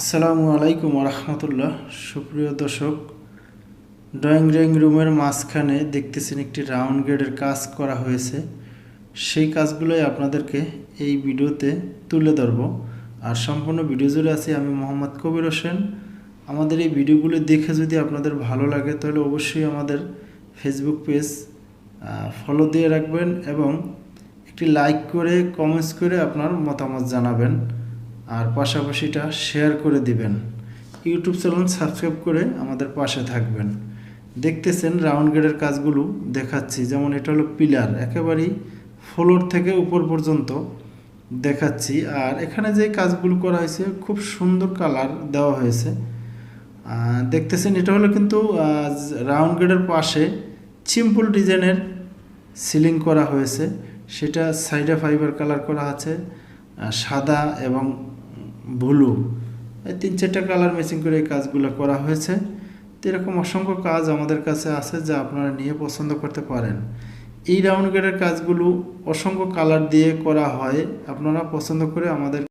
আসসালামু আলাইকুম রহমতুল্লাহ সুপ্রিয় দর্শক, ড্রয়িং ড্রয়িং রুমের মাঝখানে দেখতেছেন একটি রাউন্ড গেটের কাজ করা হয়েছে। সেই কাজগুলোই আপনাদেরকে এই ভিডিওতে তুলে ধরবো। আর সম্পূর্ণ ভিডিও জুড়ে আছি আমি মোহাম্মদ কবির হোসেন। আমাদের এই ভিডিওগুলো দেখে যদি আপনাদের ভালো লাগে, তাহলে অবশ্যই আমাদের ফেসবুক পেজ ফলো দিয়ে রাখবেন এবং একটি লাইক করে কমেন্টস করে আপনার মতামত জানাবেন। আর পাশাপাশিটা শেয়ার করে দিবেন। ইউটিউব চ্যানেল সাবস্ক্রাইব করে আমাদের পাশে থাকবেন। দেখতেছেন রাউন্ড গেটের কাজগুলো দেখাচ্ছি। যেমন এটা হলো পিলার একেবারেই ফ্লোর থেকে উপর পর্যন্ত দেখাচ্ছি। আর এখানে যে কাজগুলো করা হয়েছে, খুব সুন্দর কালার দেওয়া হয়েছে। দেখতেছেন এটা হলো কিন্তু রাউন্ড গেটের পাশে সিম্পল ডিজাইনের সিলিং করা হয়েছে। সেটা সাইডে ফাইবার কালার করা আছে সাদা এবং ব্লু এই তিন চারটা কালার ম্যাচিং করে এই কাজগুলো করা হয়েছে। তো এরকম অসংখ্য কাজ আমাদের কাছে আছে যা আপনারা নিয়ে পছন্দ করতে পারেন। এই রাউন্ড গেটের কাজগুলো অসংখ্য কালার দিয়ে করা হয়। আপনারা পছন্দ করে আমাদের